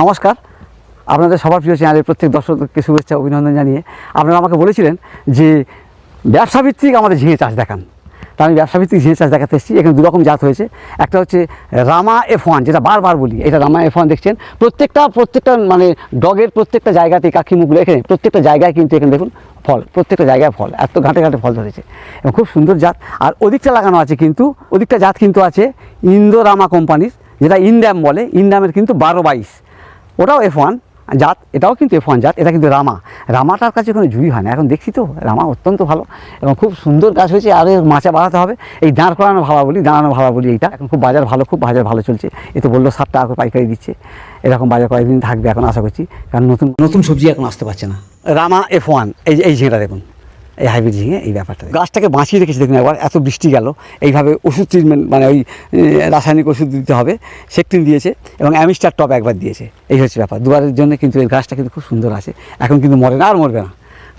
নমস্কার। আপনাদের সবার প্রিয় চ্যানেলের প্রত্যেক দর্শককে শুভেচ্ছা, অভিনন্দন জানিয়ে আপনারা আমাকে বলেছিলেন যে ব্যবসা ভিত্তিক আমাদের ঝিঙে চাষ দেখান। তা আমি ব্যবসা ভিত্তিক ঝিঙে চাষ দেখাতে এসেছি। এখানে দুরকম জাত হয়েছে। একটা হচ্ছে রামা এফ ওয়ান যেটা বারবার বলি, এটা রামা এফ ওয়ান দেখছেন। প্রত্যেকটা প্রত্যেকটা মানে ডগের প্রত্যেকটা জায়গাতে কাকি মুখগুলো এখানে, প্রত্যেকটা জায়গায় কিন্তু এখানে দেখুন ফল, প্রত্যেকটা জায়গায় ফল, এত ঘাটে ঘাটে ফল ধরেছে। এবং খুব সুন্দর জাত। আর ওদিকটা লাগানো আছে কিন্তু, ওদিকটা জাত কিন্তু আছে ইন্দোরামা কোম্পানির, যেটা ইনড্যাম বলে। ইনড্যামের কিন্তু বারো বাইশ। ওটাও এফ ওয়ান জাত এটাও কিন্তু এফ ওয়ান জাত এটা কিন্তু রামা। রামাটার কাছে কোনো জুড়ি হয় না এখন দেখছি তো রামা অত্যন্ত ভালো এবং খুব সুন্দর গাছ হয়েছে আর এর মাচা বাড়াতে হবে। এই দাঁড় করানো ভাড়া বলি দাঁড়ানো ভাড়া বলি এইটা। এখন খুব বাজার ভালো খুব বাজার ভালো চলছে। এ তো বলল ষাট টাকা করে পাইকারি দিচ্ছে। এরকম বাজার কয়েকদিন থাকবে এখন আশা করছি কারণ নতুন নতুন সবজি এখন আসতে পারছে না। রামা এফ ওয়ান এই এই ঝিঙেটা দেখুন। এই হাইব্রিড ঝিঙে এই ব্যাপারটা গাছটাকে বাঁচিয়ে রেখেছি দেখুন একবার এত বৃষ্টি গেল। এইভাবে ওষুধ ট্রিটমেন্ট মানে ওই রাসায়নিক ওষুধ দিতে হবে। সেকটিন দিয়েছে এবং অ্যামিস্টার টপ একবার দিয়েছে। এই হচ্ছে ব্যাপার। দুবারের জন্য কিন্তু এই গাছটা কিন্তু খুব সুন্দর আছে। এখন কিন্তু মরে না আর মরবে না।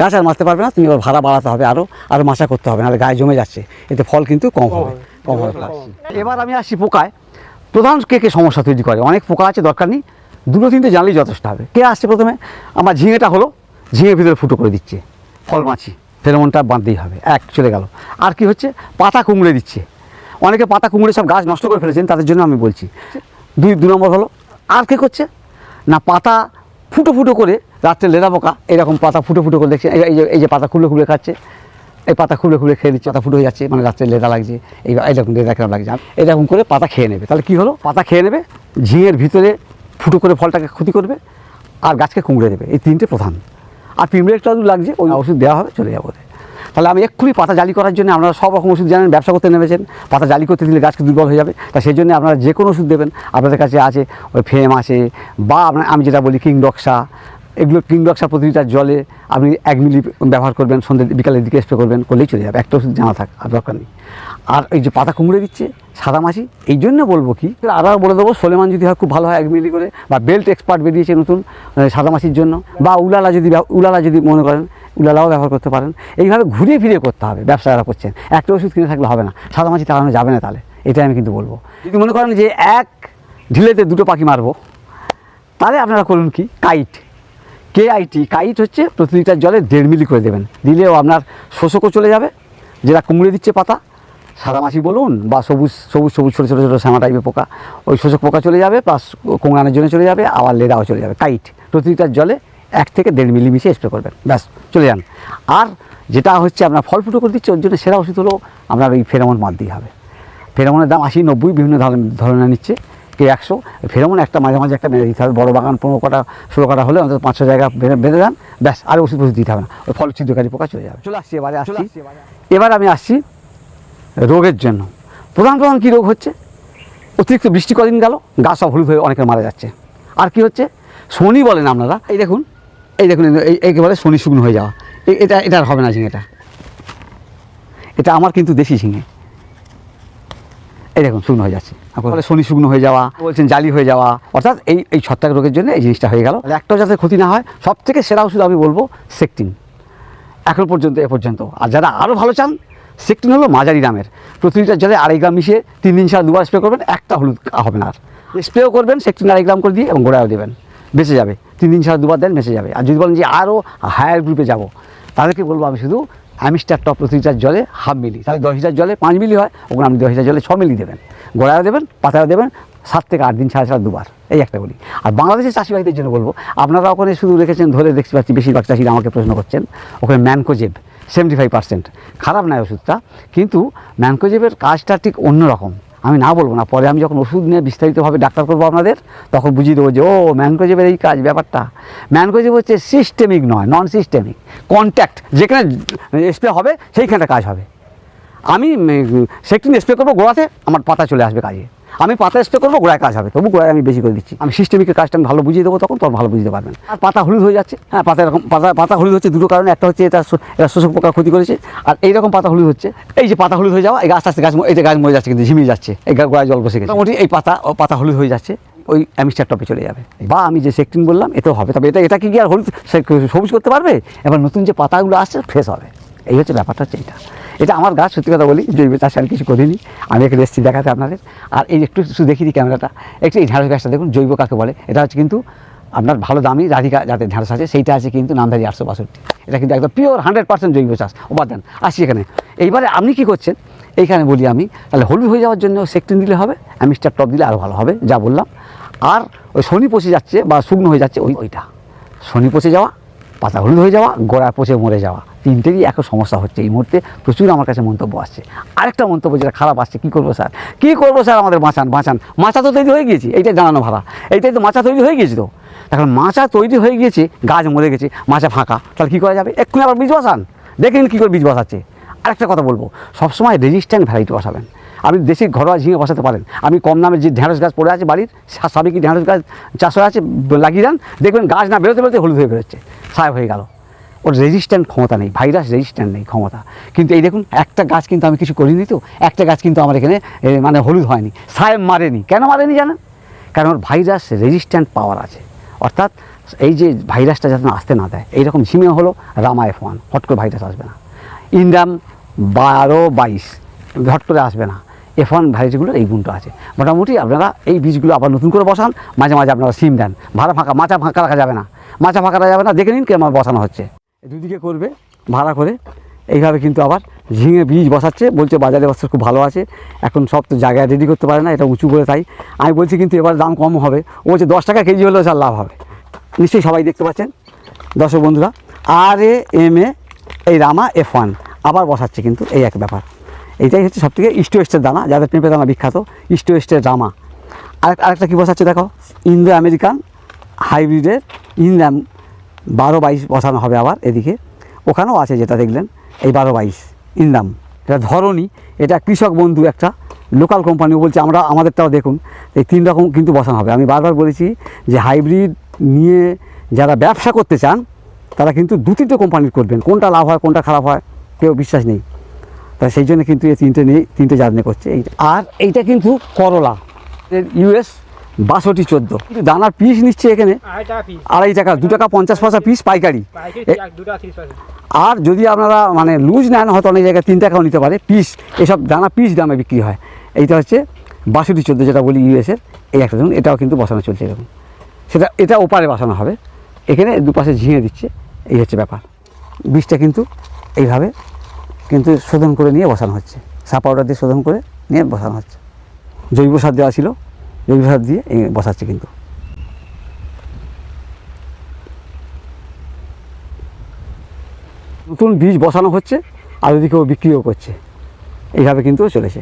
গাছ আর মারতে পারবে না তুমি এবার ভাড়া বাড়াতে হবে আরও আরও মাচা করতে হবে নাহলে গায়ে জমে যাচ্ছে। এতে ফল কিন্তু কম হবে কম হবে। এবার আমি আসছি পোকায়। প্রধান কে কে সমস্যা তৈরি করে? অনেক পোকা আছে দরকার নেই। দুটো তিনটে জানলেই যথেষ্ট হবে। কে আসছে প্রথমে? আমার ঝিঙেটা হলো ঝিঙে ভিতরে ফুটো করে দিচ্ছে। ফল মাছি ফেরোমনটা বাঁধতেই হবে। এক, চলে গেল। আর কি হচ্ছে? পাতা কুমড়ে দিচ্ছে। অনেকে পাতা কুমড়ে সব গাছ নষ্ট করে ফেলেছেন, তাদের জন্য আমি বলছি। দুই, দু নম্বর হলো, আর কে করছে? না, পাতা ফুটো ফুটো করে রাত্রে লেদা পোকা, এরকম পাতা ফুটো ফুটো করে দেখছে। এই যে এই যে পাতা খুলে খুলে খাচ্ছে, এই পাতা খুলে খুলে খেয়ে দিচ্ছে পাতা ফুটো হয়ে যাচ্ছে মানে রাত্রে লেদা লাগছে, এই এইরকম লেদা কেমন লাগছে। এরকম করে পাতা খেয়ে নেবে। তাহলে কি হলো? পাতা খেয়ে নেবে, ঝিঙের ভিতরে ফুটো করে ফলটাকে ক্ষতি করবে, আর গাছকে কুমড়ে দেবে। এই তিনটে প্রধান। আর আধটু লাগছে, ওই ওষুধ দেওয়া হবে, চলে যাব। তাহলে আমি এক্ষুনি পাতা জালি করার জন্য আপনারা সব রকম ওষুধ জানেন, ব্যবসা করতে নেমেছেন, পাতা জালি করতে দিলে গাছকে দুর্বল হয়ে যাবে। তা সেই জন্য আপনারা যে কোনো ওষুধ দেবেন, আপনাদের কাছে আছে, ওই ফেম আছে, বা আপনার, আমি যেটা বলি কিং ডক্সা এগুলো কিং ডক্সা প্রতিটার জলে আপনি এক মিলি ব্যবহার করবেন, সন্ধ্যে, বিকালের দিকে স্প্রে করবেন, করলেই চলে যাবে। একটা ওষুধ জানা থাক, আর দরকার নেই। আর এই যে পাতা কুমড়ে দিচ্ছে, সাদা মাছি, এই জন্য বলব কি আরও বলে দেবো, সোলেমান যদি হয়, খুব ভালো হয়, এক মিলি করে, বা বেল্ট এক্সপার্ট বেরিয়েছে নতুন সাদা মাছির জন্য, বা উলালা যদি উলালা যদি মনে করেন, উলালাও ব্যবহার করতে পারেন। এইভাবে ঘুরিয়ে ফিরে করতে হবে ব্যবসা করছেন। একটা ওষুধ কিনে থাকলে হবে না, সাদা মাছি তাড়ানো যাবে না তাহলে, এটাই আমি কিন্তু বলব। যদি মনে করেন যে এক ঢিলেতে দুটো পাখি মারবো, তাহলে আপনারা করুন কি, কাইট। কে আইটি কাইট হচ্ছে প্রতি লিটার জলে দেড় মিলি করে দেবেন, দিলেও আপনার শোষকও চলে যাবে, যেটা কুমড়ে দিচ্ছে পাতা সাদা মাছি বলুন বা সবুজ সবুজ সবুজ ছোটো ছোটো ছোটো শ্যামা টাইপের পোকা ওই শোষক পোকা চলে যাবে প্লাস কোঙানোর জন্য চলে যাবে আবার লেদাও চলে যাবে কাইট প্রতি লিটার জলে এক থেকে দেড় মিলি মিশিয়ে স্প্রে করবেন ব্যাস চলে যান। আর যেটা হচ্ছে আপনার ফল ফুটো করে দিচ্ছে ওর জন্য সেরা ওষুধ হলো আপনার ওই ফেরামন মারতেই হবে। ফেরামনের দাম আশি নব্বই বিভিন্ন ধরনের ধরনের নিচ্ছে কে একশো। ফেরামন একটা মাঝে মাঝে একটা মেরে দিতে হবে বড়ো বাগান পনেরো কটা ষোলো কটা হলে অন্তত পাঁচশো জায়গা বেঁধে বেঁধে দেন ব্যাস আর ওষুধ ওষুধ দিতে হবে না। ওই ফল ছিদ্রকারী পোকা চলে যাবে। চলে আসছি এবারে আসছি। এবার আমি আসছি রোগের জন্য। প্রধান প্রধান কী রোগ হচ্ছে? অতিরিক্ত বৃষ্টি কদিন গেল, গা সব হলুদ হয়ে অনেকের মারা যাচ্ছে। আর কি হচ্ছে? শনি বলেন আপনারা, এই দেখুন এই দেখুন, এই একে বলে শনি শুকনো হয়ে যাওয়া। এটা এটা আর হবে না ঝিঙেটা। এটা আমার কিন্তু দেশি ঝিঙে। এই দেখুন, শুকনো হয়ে যাচ্ছে। বলে শনি শুকনো হয়ে যাওয়া, বলছেন জালি হয়ে যাওয়া। অর্থাৎ এই এই ছত্রাক রোগের জন্য এই জিনিসটা হয়ে গেল। একটাও যাতে ক্ষতি না হয় সব থেকে সেরা ওষুধ আমি বলব সেকটিন। এখন পর্যন্ত, এ পর্যন্ত। আর যারা আরও ভালো চান সেকটিন হলো মাঝারি দামের। প্রতি লিটার জলে আড়াই গ্রাম মিশিয়ে তিন দিন ছাড়া দুবার স্প্রে করবেন, একটা হলুদ হবে না আর। স্প্রেও করবেন সেকটিন আড়াই গ্রাম করে দিয়ে এবং গোড়াও দেবেন। বেঁচে যাবে। তিন দিন ছাড়া দুবার দেন, বেঁচে যাবে। আর যদি বলেন যে আরও হায়ার গ্রুপে যাব, তাদেরকে বলব আমি শুধু অ্যামিস্টার টপ প্রতি লিটার জলে হাফ মিলি তাহলে দশ লিটার জলে পাঁচ মিলি হয় ওখানে আপনি দশ লিটার জলে ছ মিলি দেবেন। গোড়াও দেবেন পাতাও দেবেন, সাত থেকে আট দিন ছাড়া ছাড়া দুবার। এই একটা বলি। আর বাংলাদেশের চাষি ভাইদের জন্য বলব, আপনারা ওখানে শুধু রেখেছেন ধরে দেখতে পাচ্ছি, বেশিরভাগ চাষিরা আমাকে প্রশ্ন করছেন, ওখানে ম্যানকোজেব। সেভেন্টি ফাইভ পার্সেন্ট খারাপ নয় ওষুধটা, কিন্তু ম্যানকোজেবের কাজটা ঠিক অন্যরকম। আমি না বলব না, পরে আমি যখন ওষুধ নিয়ে বিস্তারিতভাবে ডাক্তার করব আপনাদের, তখন বুঝিয়ে দেবো যে, ও ম্যানকোজেবের এই কাজ ব্যাপারটা। ম্যানকোজেব হচ্ছে সিস্টেমিক নয় নন সিস্টেমিক কন্ট্যাক্ট যেখানে স্প্রে হবে, সেইখানটা কাজ হবে। আমি সেকটিন স্প্রে করব গোড়াতে, আমার পাতা চলে আসবে কাজে। আমি পাতা স্প্রে করব, গোড়ায় কাজ হবে। তবু গোড়ায় আমি বেশি করে দিচ্ছি। আমি সিস্টেমিকের কাজটা আমি ভালো বুঝিয়ে দেবো, তখন তখন ভালো বুঝতে পারবেন। আর পাতা হলুদ হয়ে যাচ্ছে। হ্যাঁ পাতা এরকম, পাতা পাতা হলুদ হচ্ছে দুটো কারণে। একটা হচ্ছে এটা এটা শোষক পোকা ক্ষতি করেছে। আর এইরকম পাতা হলুদ হচ্ছে। এই যে পাতা হলুদ হয়ে যাওয়া, এই গাছ আস্তে, গাছ যে গাছ মরে যাচ্ছে কিন্তু ঝিমিয়ে যাচ্ছে। এই গোড়ায় জল বসে গেছে। মোটামুটি এই পাতা পাতা হলুদ হয়ে যাচ্ছে, ওই অ্যামিস্টার টপে চলে যাবে। বা আমি যে সেকটিন বললাম, এতেও হবে। তবে এটা এটা কি আর হলুদ? সবুজ করতে পারবে? এবার নতুন যে পাতাগুলো আসছে ফ্রেশ হবে। এই হচ্ছে ব্যাপারটা হচ্ছে এইটা এটা আমার গাছ, সত্যি কথা বলি, জৈব চাষে আমি কিছু করিনি। আমি এখানে এসেছি দেখাতে আপনাদের। আর এই একটু শুধু দেখিয়ে দিই ক্যামেরাটা। একটু এই ঢ্যাঁড়স গাছটা দেখুন, জৈব কাকে বলে। এটা হচ্ছে কিন্তু আপনার ভালো দামি রাধিকা যাতে ঢ্যাঁড়স আছে। সেইটা আছে কিন্তু নামধারি আটশো বাষট্টি। এটা কিন্তু একদম পিওর হান্ড্রেড পার্সেন্ট জৈব চাষ। উপাদান আসি এখানে। এইবারে আপনি কি করছেন? এইখানে বলি আমি, তাহলে হলুদ হয়ে যাওয়ার জন্য সেকটিন দিলে হবে অ্যামিস্টার টপ দিলে আরও ভালো হবে, যা বললাম। আর ওই শনি পচে যাচ্ছে বা শুকনো হয়ে যাচ্ছে, ওই ওইটা। শনি পচে যাওয়া, পাতা হলুদ হয়ে যাওয়া গোড়া পচে মরে যাওয়া। তিনটেরই এক সমস্যা হচ্ছে। এই মুহূর্তে প্রচুর আমার কাছে মন্তব্য আসছে। আরেকটা মন্তব্য যেটা খারাপ আসছে, কী করব স্যার? কী করব স্যার আমাদের বাঁচান বাঁচান মাচা তো তৈরি হয়ে গিয়েছি, এইটাই জানানো ভাড়া। এইটাই তো মাচা তৈরি হয়ে গিয়েছে তো। এখন মাচা তৈরি হয়ে গিয়েছে, গাছ মরে গেছে, মাচা ফাঁকা। তাহলে কী করা যাবে? এক্ষুনি আবার বীজ বসান। দেখেন কী করে বীজ বসাচ্ছে। আরেকটা কথা বলব, সবসময় রেজিস্ট্যান্ট ভ্যারাইটি বসাবেন। আপনি দেশি ঘরোয়া ঝিঙে বসাতে পারেন। আমি কম দামে যে ঢেঁড়স গাছ পড়ে আছে বাড়ির সাবেকি ঢেঁড়স গাছ চাষ হয়ে আছে? লাগিয়ে দেন। দেখবেন গাছ না বেরোতে বেরোতে হলুদ হয়ে বেরোচ্ছে। সাহেব হয়ে গেল। ওর রেজিস্ট্যান্ট ক্ষমতা নেই ভাইরাস রেজিস্ট্যান্ট নেই ক্ষমতা। কিন্তু এই দেখুন, একটা গাছ কিন্তু আমি কিছু করিনি তো, একটা গাছ কিন্তু আমার এখানে মানে হলুদ হয়নি, সাহেব মারেনি। কেন মারেনি জানেন? কারণ ওর ভাইরাস রেজিস্ট্যান্ট পাওয়ার আছে। অর্থাৎ এই যে ভাইরাসটা যাতে আসতে না দেয়, এইরকম ঝিমে হলো রামা এফ ওয়ান, হট করে ভাইরাস আসবে না। ইন্ডাম বারো বাইশ, হট করে আসবে না। এফ ওয়ান ভ্যারাইটিগুলোর এই গুণটা আছে। মোটামুটি আপনারা এই বীজগুলো আবার নতুন করে বসান, মাঝে মাঝে আপনারা সিম দেন। ভাড়া ফাঁকা, মাচা ফাঁকা রাখা যাবে না। মাচা ফাঁকা রাখা যাবে না, দেখে নিন কেমন বসানো হচ্ছে। দুদিকে করবে, ভাড়া করে। এইভাবে কিন্তু আবার ঝিঙে বীজ বসাচ্ছে, বলছে বাজারে অবস্থা খুব ভালো আছে, এখন সব তো জায়গায় রেডি করতে পারে না, এটা উঁচু করে তাই। আমি বলছি কিন্তু এবার দাম কম হবে। ও বলছে, দশ টাকা কেজি হলেও স্যার লাভ হবে। নিশ্চয়ই সবাই দেখতে পাচ্ছেন। দর্শক বন্ধুরা আর এ এম এ এই রামা এফ ওয়ান আবার বসাচ্ছে কিন্তু এই এক ব্যাপার। এইটাই হচ্ছে সবথেকে ইস্টো ওয়েস্টের দানা, যাদের পেঁপে দানা বিখ্যাত ইস্টো ওয়েস্টের রামা। আরেক, আরেকটা কী বসাচ্ছে দেখো? ইন্দো আমেরিকান হাইব্রিডের ইন্দাম বারো বাইশ বসানো হবে আবার এদিকে। ওখানেও আছে যেটা দেখলেন, এই বারো বাইশ, ইন্দাম। এটা ধরনি এটা কৃষক বন্ধু একটা লোকাল কোম্পানি বলছে, আমরা, আমাদেরটাও দেখুন। এই তিন রকম কিন্তু বসানো হবে। আমি বারবার বলেছি যে হাইব্রিড নিয়ে যারা ব্যবসা করতে চান, তারা কিন্তু দু তিনটে কোম্পানির করবেন। কোনটা লাভ হয়, কোনটা খারাপ হয়, কেউ বিশ্বাস নেই। তা সেই জন্য কিন্তু এই তিনটে নিয়ে, তিনটে জার্নি করছে। এই, আর এইটা কিন্তু করলা। ইউএস বাষট্টি চোদ্দ। দানার পিস নিচ্ছে এখানে। আড়াই টাকা দু টাকা পঞ্চাশ পয়সা পিস পাইকারি। আর যদি আপনারা মানে লুজ নেন হয়তো অনেক জায়গায় তিন টাকাও নিতে পারে। পিস এসব দানা পিস দামে বিক্রি হয়। এইটা হচ্ছে বাষট্টি চোদ্দ যেটা বলি ইউএসের এই একটা দেখুন এটাও কিন্তু বসানো চলছে এরকম। সেটা এটা ওপারে বসানো হবে। এখানে দুপাশে ঝিঙে দিচ্ছে। এই হচ্ছে ব্যাপার। বীজটা কিন্তু এইভাবে কিন্তু শোধন করে নিয়ে বসানো হচ্ছে। সা পাউডার দিয়ে শোধন করে নিয়ে বসানো হচ্ছে। জৈব সার দেওয়া ছিল। সার দিয়ে বসাচ্ছে কিন্তু। নতুন বীজ বসানো হচ্ছে, আর ওদিকেও বিক্রিও করছে। এইভাবে কিন্তু চলেছে।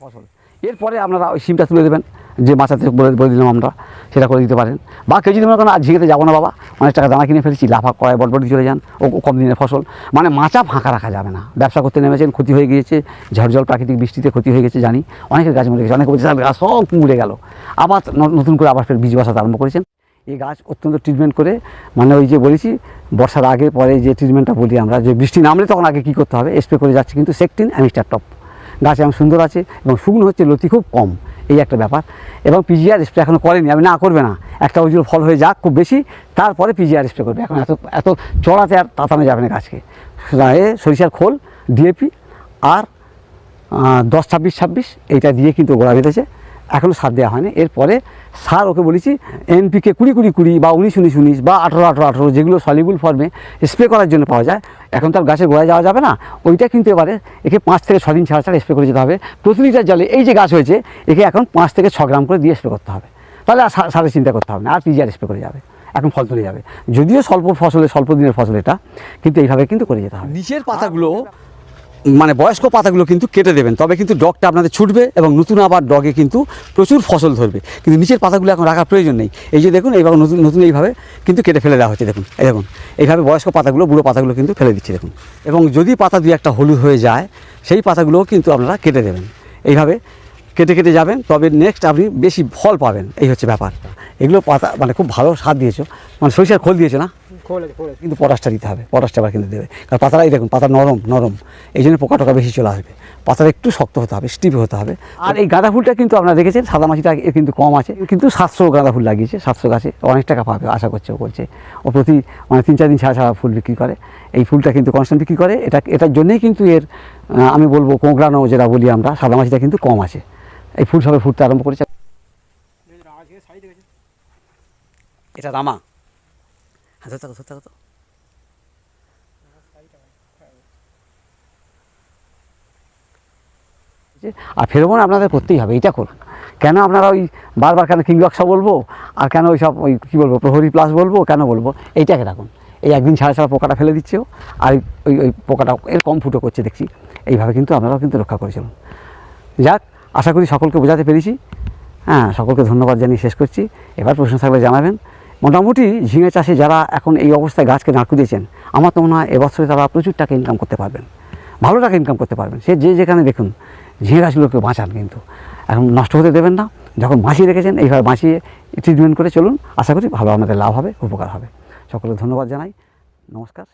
ফসল এরপরে আপনারা ওই সিমটা তুলে দেবেন। যে মাছাতে বলে বলে দিলাম আমরা সেটা করে দিতে পারেন। বা কেউ যদি মনে করেন আর ঝিঙেতে যাব না বাবা অনেক টাকা দানা কিনে ফেলেছি লাফা কড়াই বটবটি চলে যান ও কম দিনের ফসল। মানে মাচা ফাঁকা রাখা যাবে না। ব্যবসা করতে নেমেছেন ক্ষতি হয়ে গিয়েছে ঝড় জল প্রাকৃতিক বৃষ্টিতে ক্ষতি হয়ে গেছে জানি। অনেকের গাছ মরে গেছে অনেকে বলছে "স্যার, গাছ সব মরে গেল। আবার নতুন করে আবার ফের বীজ বসাতে আরম্ভ করেছেন। এই গাছ অত্যন্ত ট্রিটমেন্ট করে মানে ওই যে বলেছি বর্ষার আগে পরে যে ট্রিটমেন্টটা বলি আমরা যে বৃষ্টি নামলে তখন আগে কী করতে হবে? স্প্রে করে যাচ্ছে কিন্তু সেকটিন অ্যামিস্টার টপ। গাছ এমন সুন্দর আছে এবং শুকনো হচ্ছে লতি খুব কম। এই একটা ব্যাপার। এবং পিজিআর স্প্রে এখনও করেনি, আমি না করবে না। একটা ওই ফল হয়ে যাক খুব বেশি, তারপরে পিজিআর স্প্রে করবে। এখন এত এত চড়াতে আর তাতানো যাবে না গাছকে। এ সরিষার খোল ডিএপি আর দশ ছাব্বিশ ছাব্বিশ, এইটা দিয়ে কিন্তু গোড়া বেঁধেছে। এখনও সার দেওয়া হয়নি। এরপরে সার ওকে বলেছি এনপিকে কুড়ি কুড়ি কুড়ি বা উনিশ উনিশ উনিশ বা আঠেরো আঠেরো আঠেরো যেগুলো সলিবল ফর্মে স্প্রে করার জন্য পাওয়া যায় এখন তো আর গাছের গোড়ায় যাওয়া যাবে না। ওইটা কিন্তু এবারে একে পাঁচ থেকে ছদিন দিন ছাড়া ছাড়া স্প্রে করে যেতে হবে। প্রতি লিটার জলে এই যে গাছ হয়েছে, একে এখন পাঁচ থেকে ছ গ্রাম করে দিয়ে স্প্রে করতে হবে। তাহলে আর সাথে চিন্তা করতে হবে না, আর পিজিআর স্প্রে করে যাবে। এখন ফল তুলে যাবে। যদিও স্বল্প ফসলে, স্বল্প দিনের ফসল এটা, কিন্তু এইভাবে কিন্তু করে যেতে হবে। নিচের পাতাগুলো মানে বয়স্ক পাতাগুলো কিন্তু কেটে দেবেন, তবে কিন্তু ডগটা আপনাদের ছুটবে এবং নতুন আবার ডগে কিন্তু প্রচুর ফসল ধরবে। কিন্তু নিচের পাতাগুলো এখন রাখার প্রয়োজন নেই। এই যে দেখুন, এইভাবে নতুন নতুন এইভাবে কিন্তু কেটে ফেলে দেওয়া হচ্ছে, দেখুন। এই দেখুন, এইভাবে বয়স্ক পাতাগুলো, বুড়ো পাতাগুলো কিন্তু ফেলে দিচ্ছে, দেখুন। এবং যদি পাতা দুই একটা হলুদ হয়ে যায়, সেই পাতাগুলোও কিন্তু আপনারা কেটে দেবেন। এইভাবে কেটে কেটে যাবেন, তবে নেক্সট আপনি বেশি ফল পাবেন। এই হচ্ছে ব্যাপার এগুলো পাতা মানে খুব ভালো স্বাদ দিয়েছ। মানে সরিষার খোল দিয়েছে না? কিন্তু পটাশটা দিতে হবে পটাশটা আবার কিন্তু দেবে। কারণ পাতাটাই দেখুন পাতা নরম নরম। এই জন্য পোকা টোকা বেশি চলে আসবে। পাতাটা একটু শক্ত হতে হবে স্টিপ হতে হবে। আর এই গাঁদা ফুলটা কিন্তু আপনারা দেখেছেন সাদা মাছিটা কিন্তু কম আছে। কিন্তু সাতশো গাঁদা ফুল লাগিয়েছে সাতশো গাছে অনেক টাকা পাবে আশা করছে ও করছে ও প্রতি মানে তিন চার দিন ছাড়া ছাড়া ফুল বিক্রি করে। এই ফুলটা কিন্তু কনস্ট্যান্ট বিক্রি করে। এটা এটার জন্যেই কিন্তু এর আমি বলব কোঁকড়ানো যেটা বলি আমরা সাদা মাছিটা কিন্তু কম আছে। এই ফুল সবে ফুটতে আরম্ভ করেছে। এটা রামা। হ্যাঁ ধরতে ধরতে। আর আপনাদের করতেই হবে, এইটা করুন। কেন আপনারা ওই বারবার কেন কিংবক্সা বলব? আর কেন ওই সব ওই কী বলব প্রহরী প্লাস বলব, কেন বলব? এইটাকে রাখুন। এই একদিন ছাড়া ছাড়া পোকাটা ফেলে দিচ্ছেও আর ওই- ওই পোকাটা এর কম ফুটো করছে, দেখছি। এইভাবে কিন্তু আপনারাও কিন্তু রক্ষা করে চলুন। যাক, আশা করি সকলকে বোঝাতে পেরেছি। হ্যাঁ সকলকে ধন্যবাদ জানিয়ে শেষ করছি। এবার প্রশ্ন থাকলে জানাবেন। মোটামুটি ঝিঙে চাষে যারা এখন এই অবস্থায় গাছকে নাড়কু দিয়েছেন, আমার তো মনে হয় এবছরে তারা প্রচুর টাকা ইনকাম করতে পারবেন। ভালো টাকা ইনকাম করতে পারবেন। সে যে যেখানে দেখুন, ঝিঙে গাছগুলোকে বাঁচান কিন্তু। এখন নষ্ট হতে দেবেন না। যখন বাঁচিয়ে রেখেছেন, এইভাবে বাঁচিয়ে ট্রিটমেন্ট করে চলুন। আশা করি ভালো আমাদের লাভ হবে, উপকার হবে। সকলকে ধন্যবাদ জানাই। নমস্কার